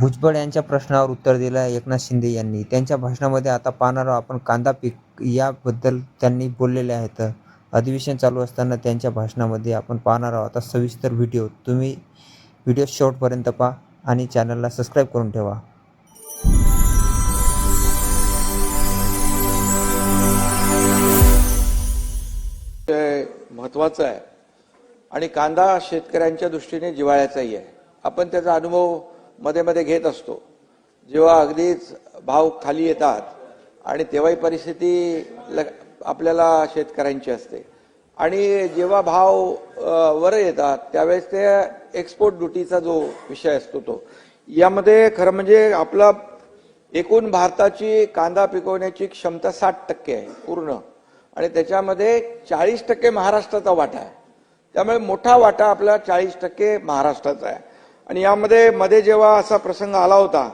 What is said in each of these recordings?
भुजबळ यांच्या प्रश्नावर उत्तर दिलं आहे. एकनाथ शिंदे यांनी. त्यांच्या भाषणामध्ये आता पाहणार आहोत आपण. कांदा पीक याबद्दल त्यांनी बोललेले आहेत. अधिवेशन चालू असताना त्यांच्या भाषणामध्ये आपण पाहणार आहोत. आता सविस्तर व्हिडिओ तुम्ही व्हिडिओ शेवटपर्यंत पहा आणि चॅनलला सबस्क्राईब करून ठेवा. विषय आहे. आणि कांदा शेतकऱ्यांच्या दृष्टीने जिवाळ्याचाही आहे. आपण त्याचा अनुभव मध्ये मध्ये घेत असतो. जेव्हा अगदीच भाव खाली येतात आणि तेव्हाही परिस्थिती ल- आपल्याला शेतकऱ्यांची असते. आणि जेव्हा भाव वर येतात त्यावेळेस ते एक्सपोर्ट ड्युटीचा जो विषय असतो तो. यामध्ये खरं म्हणजे आपला एकूण भारताची कांदा पिकवण्याची क्षमता साठ टक्के आहे पूर्ण. आणि त्याच्यामध्ये चाळीस टक्के महाराष्ट्राचा वाटा आहे. त्यामुळे मोठा वाटा आपला चाळीस टक्के महाराष्ट्राचा आहे. आणि यामध्ये मध्ये जेव्हा असा प्रसंग आला होता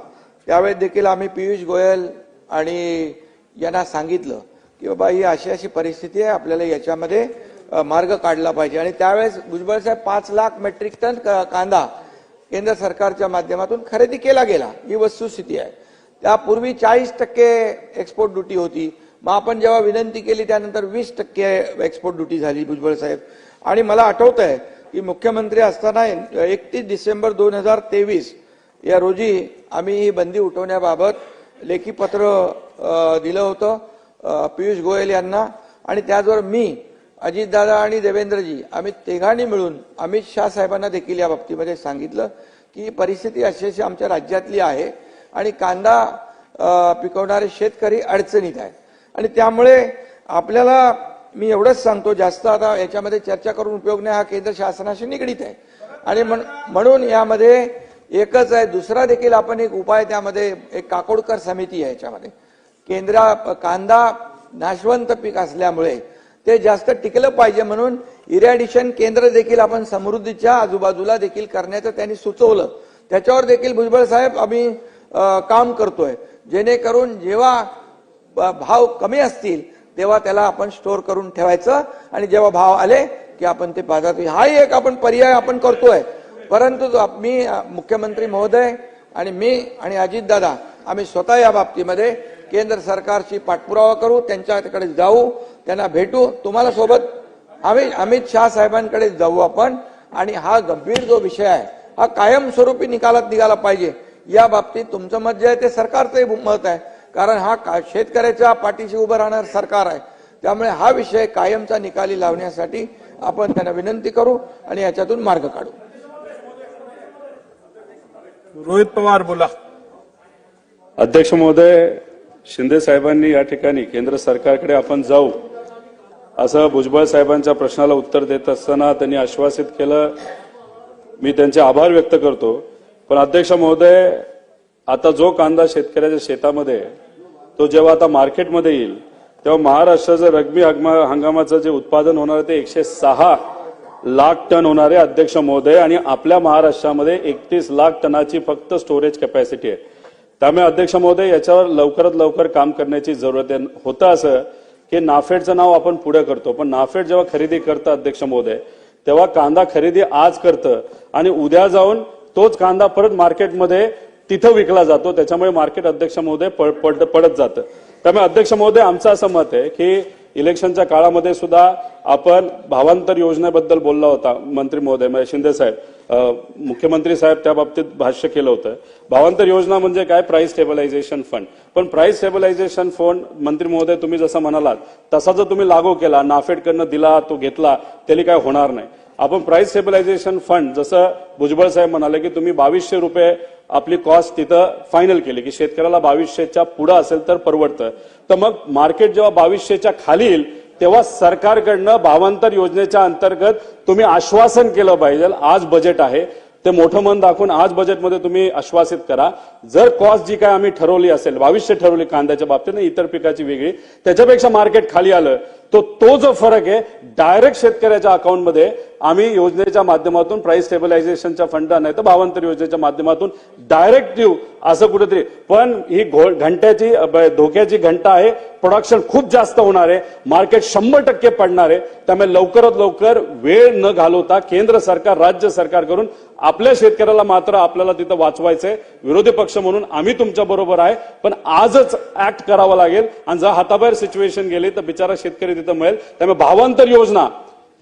त्यावेळेस देखील आम्ही पियुष गोयल आणि यांना सांगितलं की बाबा ही अशी अशी परिस्थिती आहे आपल्याला याच्यामध्ये मार्ग काढला पाहिजे. आणि त्यावेळेस भुजबळ साहेब पाच लाख मेट्रिक टन क- कांदा केंद्र सरकारच्या माध्यमातून खरेदी केला गेला. ही वस्तुस्थिती आहे. त्यापूर्वी चाळीस टक्के एक्सपोर्ट ड्युटी होती. मग आपण जेव्हा विनंती केली त्यानंतर वीस टक्के एक्सपोर्ट ड्युटी झाली भुजबळ साहेब. आणि मला आठवत आहे की मुख्यमंत्री असताना एकतीस डिसेंबर दोन हजार तेवीस या रोजी आम्ही ही बंदी उठवण्याबाबत लेखी पत्र दिलं होतं पियुष गोयल यांना. आणि त्याचबरोबर मी अजितदादा आणि देवेंद्रजी आम्ही तिघांनी मिळून अमित शाह साहेबांना देखील या बाबतीमध्ये सांगितलं की परिस्थिती अशी अशी आमच्या राज्यातली आहे आणि कांदा पिकवणारे शेतकरी अडचणीत आहेत. आणि त्यामुळे आपल्याला मी एवढंच सांगतो जास्त आता याच्यामध्ये चर्चा करून उपयोग नाही हा केंद्र शासनाशी निगडीत आहे. आणि म्हण- म्हणून यामध्ये एकच आहे दुसरा देखील आपण एक उपाय त्यामध्ये एक काकोडकर समिती आहे याच्यामध्ये. केंद्रा कांदा नाशवंत पीक असल्यामुळे ते जास्त टिकलं पाहिजे म्हणून इरॅडिशन केंद्र देखील आपण समृद्धीच्या आजूबाजूला देखील करण्याचं त्यांनी सुचवलं. त्याच्यावर देखील भुजबळ साहेब आम्ही काम करतोय. जेणेकरून जेव्हा भाव कमी असतील तेव्हा त्याला आपण स्टोअर करून ठेवायचं. आणि जेव्हा भाव आले की आपण ते बाजारात हाही एक आपण पर्याय आपण करतोय. परंतु जो मी मुख्यमंत्री महोदय आणि मी आणि अजितदादा आम्ही स्वतः या बाबतीमध्ये केंद्र सरकारशी पाठपुरावा करू त्यांच्याकडे जाऊ त्यांना भेटू. तुम्हाला सोबत आम्ही अमित शहा साहेबांकडे जाऊ आपण. आणि हा गंभीर जो विषय आहे हा कायमस्वरूपी निकालात निघाला पाहिजे. या बाबतीत तुमचं मत जे आहे ते सरकारचंही मत आहे. कारण हा का- शेतकऱ्याच्या पाठीशी उभं राहणार सरकार आहे. त्यामुळे हा विषय कायमचा निकाली लावण्यासाठी आपण त्यांना विनंती करू आणि याच्यातून मार्ग काढू. रोहित पवार बोला. अध्यक्ष महोदय शिंदे साहेबांनी या ठिकाणी केंद्र सरकारकडे आपण जाऊ असं भुजबळ साहेबांच्या प्रश्नाला उत्तर देत असताना त्यांनी आश्वासित केलं. मी त्यांचे आभार व्यक्त करतो. पण अध्यक्ष महोदय आता जो कांदा शेतकऱ्याच्या शेतामध्ये तो जेव्हा आता मार्केटमध्ये येईल तेव्हा महाराष्ट्राचं रग्बी हंगामाचं जे उत्पादन होणार आहे ते एकशे सहा लाख टन होणार आहे अध्यक्ष महोदय. आणि आपल्या महाराष्ट्रामध्ये एकतीस लाख टनाची फक्त स्टोरेज कॅपॅसिटी आहे. त्यामुळे अध्यक्ष महोदय याच्यावर लवकरात लवकर काम करण्याची जरूरत आहे. होतं असं की नाफेडचं नाव आपण पुढे करतो. पण नाफेड जेव्हा खरेदी करतं अध्यक्ष महोदय तेव्हा कांदा खरेदी आज करतं. आणि उद्या जाऊन तोच कांदा परत मार्केटमध्ये तिथं विकला जातो. त्याच्यामुळे मार्केट अध्यक्ष महोदय पडत जातं. त्यामुळे अध्यक्ष महोदय आमचं असं मत आहे की इलेक्शनच्या काळामध्ये सुद्धा आपण भावांतर योजनेबद्दल बोलला होता मंत्री महोदय म्हणजे शिंदे साहेब. मुख्यमंत्री साहेब त्या बाबतीत भाष्य केलं होतं. भावांतर योजना म्हणजे काय? प्राइस स्टेबलायझेशन फंड पण प्राइस स्टेबलायझेशन फंड मंत्री महोदय तुम्ही जसं म्हणालात तसा जर तुम्ही लागू केला नाफेडकडनं दिला तो घेतला त्याला काय होणार नाही. आपण प्राइस स्टेबलायझेशन फंड जसं भुजबळ साहेब म्हणाले की तुम्ही बावीसशे रुपये आपली कॉस्ट तिथं फायनल केली की शेतकऱ्याला बावीसशेच्या पुढं असेल तर परवडतं. तर मग मार्केट जेव्हा बावीसशेच्या खाली येईल तेव्हा सरकारकडनं भावांतर योजनेच्या अंतर्गत तुम्ही आश्वासन केलं पाहिजे आज बजेट आहे. ते मोठं मन दाखवून आज बजेटमध्ये तुम्ही आश्वासित करा. जर कॉस्ट जी काय आम्ही ठरवली असेल बावीसशे ठरवली कांद्याच्या बाबतीत आणि इतर पिकाची वेगळी त्याच्यापेक्षा मार्केट खाली आलं तो तो जो फरक आहे डायरेक्ट शेतकऱ्याच्या अकाउंटमध्ये आम्ही योजनेच्या माध्यमातून प्राइस स्टेबलायझेशनच्या फंड नाही तर भावांतर योजनेच्या माध्यमातून डायरेक्ट देऊ असं कुठेतरी. पण ही घो- घंट्याची धोक्याची घंटा आहे प्रोडक्शन खूप जास्त होणार आहे मार्केट शंभर टक्के पडणार आहे त्यामुळे लवकरात लवकर वेळ न घालवता केंद्र सरकार राज्य सरकार करून आपल्या शेतकऱ्याला मात्र आपल्याला तिथं वाचवायचंय. विरोधी पक्ष म्हणून आम्ही तुमच्या बरोबर आहे. पण आजच ऍक्ट करावं लागेल. आणि जर हाताबाहेर सिच्युएशन गेली तर बिचारा शेतकरी तिथं मिळेल. त्यामुळे भावांतर योजना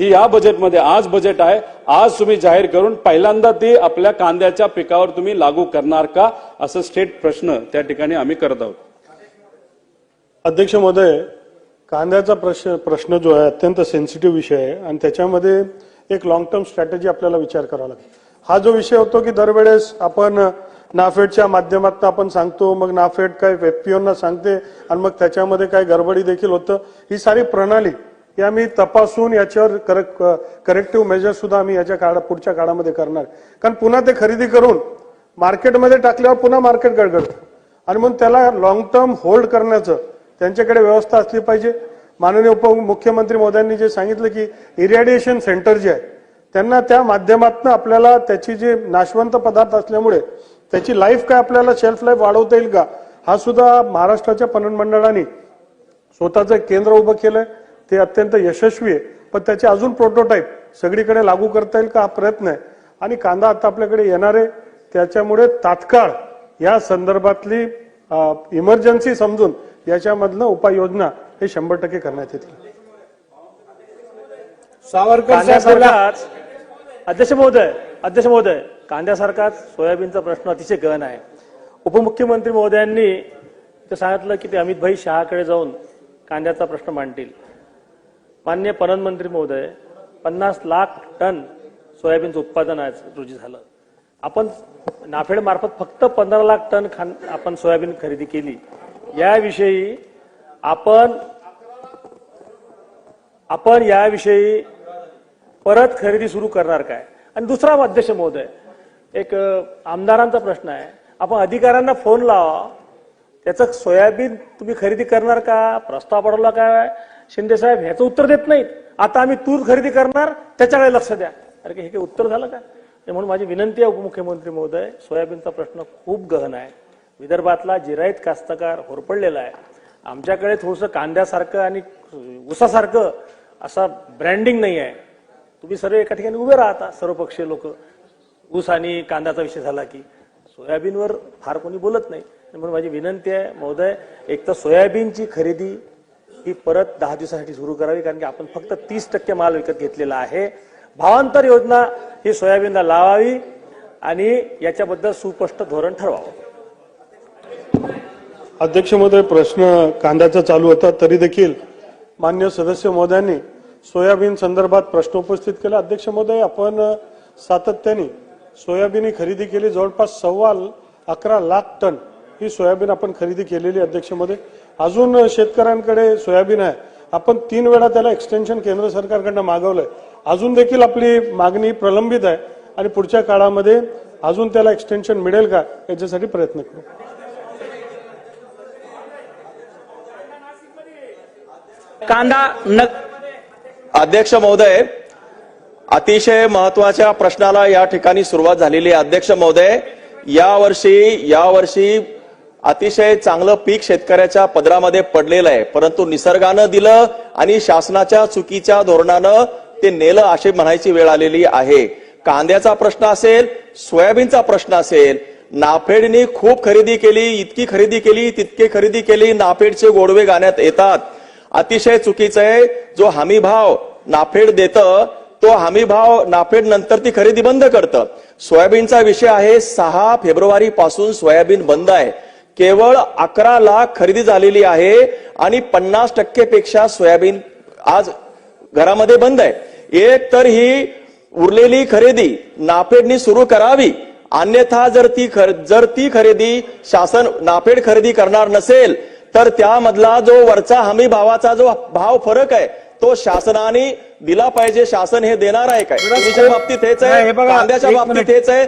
ही या बजेटमध्ये आज बजेट आहे. आज तुम्ही जाहीर करून पहिल्यांदा ती आपल्या कांद्याच्या पिकावर तुम्ही लागू करणार का? असं स्टेट प्रश्न त्या ठिकाणी आम्ही करत आहोत. अध्यक्ष महोदय कांद्याचा प्रश्न प्रश्न जो आहे अत्यंत सेन्सिटिव्ह विषय आहे. आणि त्याच्यामध्ये एक लॉंग टर्म स्ट्रॅटेजी आपल्याला विचार करावा लागेल. हा जो विषय होतो की दरवेळेस आपण नाफेडच्या माध्यमातून आपण सांगतो मग नाफेड काय एफपीओना सांगते आणि मग त्याच्यामध्ये काय गडबडी देखील होतं ही सारी प्रणाली या मी तपासून याच्यावर करेक्ट करेक्टिव्ह मेजर सुद्धा आम्ही याच्या काळा पुढच्या काळामध्ये करणार. कारण पुन्हा ते खरेदी करून मार्केटमध्ये टाकल्यावर पुन्हा मार्केट गडगडतं. आणि म्हणून त्याला लॉंग टर्म होल्ड करण्याचं त्यांच्याकडे व्यवस्था असली पाहिजे. माननीय उपमुख्यमंत्री मोदयांनी जे सांगितलं की इरॅडिएशन सेंटर जे आहे त्यांना त्या माध्यमातून आपल्याला त्याची जे नाशवंत पदार्थ असल्यामुळे त्याची लाईफ काय आपल्याला शेल्फ लाईफ वाढवता येईल का? हा सुद्धा महाराष्ट्राच्या पणन मंडळाने स्वतःचं केंद्र उभं केलंय. ते अत्यंत यशस्वी आहे. पण त्याचे अजून प्रोटोटाईप सगळीकडे लागू करता येईल का? हा प्रयत्न आहे. आणि कांदा आता आपल्याकडे येणार आहे. त्याच्यामुळे तात्काळ या संदर्भातली इमर्जन्सी समजून याच्यामधलं उपाययोजना हे शंभर टक्के करण्यात येतील. सावरकर अध्यक्ष महोदय अध्यक्ष महोदय कांद्यासारखाच सोयाबीनचा प्रश्न अतिशय गहन आहे. उपमुख्यमंत्री महोदयांनी ते सांगितलं की ते अमित भाई शहाकडे जाऊन कांद्याचा प्रश्न मांडतील. मान्य पणन मंत्री महोदय पन्नास लाख टन सोयाबीनचं उत्पादन आज रोजी झालं. आपण नाफेड मार्फत फक्त पंधरा लाख टन खान आपण सोयाबीन खरेदी केली. याविषयी आपण आपण याविषयी परत खरेदी सुरू करणार काय? आणि दुसरा अध्यक्ष महोदय एक आमदारांचा प्रश्न आहे. आपण अधिकाऱ्यांना फोन लावा. त्याचं सोयाबीन तुम्ही खरेदी करणार का? प्रस्ताव पडवला काय शिंदे साहेब ह्याचं उत्तर देत नाहीत. आता आम्ही तूर खरेदी करणार त्याच्याकडे लक्ष द्या. अरे हे काही उत्तर झालं का? म्हणून माझी विनंती आहे उपमुख्यमंत्री महोदय सोयाबीनचा प्रश्न खूप गहन आहे. विदर्भातला जिरायत कास्तकार होरपडलेला आहे. आमच्याकडे थोडंसं कांद्यासारखं आणि उसासारखं असा ब्रँडिंग नाही आहे. तुम्ही सर्व एका ठिकाणी उभे राहता. सर्वपक्षीय लोक. ऊस आणि कांद्याचा विषय झाला की सोयाबीनवर फार कोणी बोलत नाही. म्हणून माझी विनंती आहे महोदय एक तर सोयाबीनची खरेदी ही परत दहा दिवसासाठी सुरू करावी कारण की आपण फक्त तीस टक्के माल विकत घेतलेला आहे. भावांतर योजना ही सोयाबीनला लावावी आणि याच्याबद्दल सुस्पष्ट धोरण ठरवावं. अध्यक्ष महोदय प्रश्न कांद्याचा चालू होता तरी देखील मान्य सदस्य महोदयांनी सोयाबीन संदर्भात प्रश्न उपस्थित केला. अध्यक्ष महोदय आपण सातत्याने सोयाबीन ही खरेदी केली. जवळपास सव्वा अकरा लाख टन ही सोयाबीन आपण खरेदी केलेली अध्यक्ष महोदय. अजून शेतकऱ्यांकडे सोयाबीन आहे. आपण तीन वेळा त्याला एक्सटेन्शन केंद्र सरकारकडनं मागवलंय. अजून देखील आपली मागणी प्रलंबित आहे आणि पुढच्या काळामध्ये अजून त्याला एक्सटेन्शन मिळेल का याच्यासाठी प्रयत्न करू. कांदा न अध्यक्ष महोदय अतिशय महत्त्वाच्या प्रश्नाला या ठिकाणी सुरुवात झालेली आहे. अध्यक्ष महोदय यावर्षी यावर्षी अतिशय चांगलं पीक शेतकऱ्याच्या पदरामध्ये पडलेलं आहे. परंतु निसर्गानं दिलं आणि शासनाच्या चुकीच्या धोरणानं ते नेलं अशी म्हणायची वेळ आलेली आहे. कांद्याचा प्रश्न असेल सोयाबीनचा प्रश्न असेल नाफेडनी खूप खरेदी केली इतकी खरेदी केली तितकी खरेदी केली नाफेडचे गोडवे गाण्यात येतात. अतिशय चुकीचं आहे. जो हमी भाव नाफेड देतं तो हमी भाव नाफेड नंतर ती खरेदी बंद करतं. सोयाबीनचा विषय आहे सहा फेब्रुवारी पासून सोयाबीन बंद आहे. केवळ अकरा लाख खरेदी झालेली आहे आणि पन्नास टक्केपेक्षा सोयाबीन आज घरामध्ये बंद आहे. एक तर ही उरलेली खरेदी नाफेडनी सुरू करावी. अन्यथा जर ती खर जर ती खरेदी शासन नाफेड खरेदी करणार नसेल तर त्यामधला जो वरचा हमी भावाचा जो भाव फरक आहे तो शासनाने दिला पाहिजे शासन हे देणार आहे काय बाबतीत हेच आहे हे बघा, कांद्याच्या बाबतीत. हेच आहे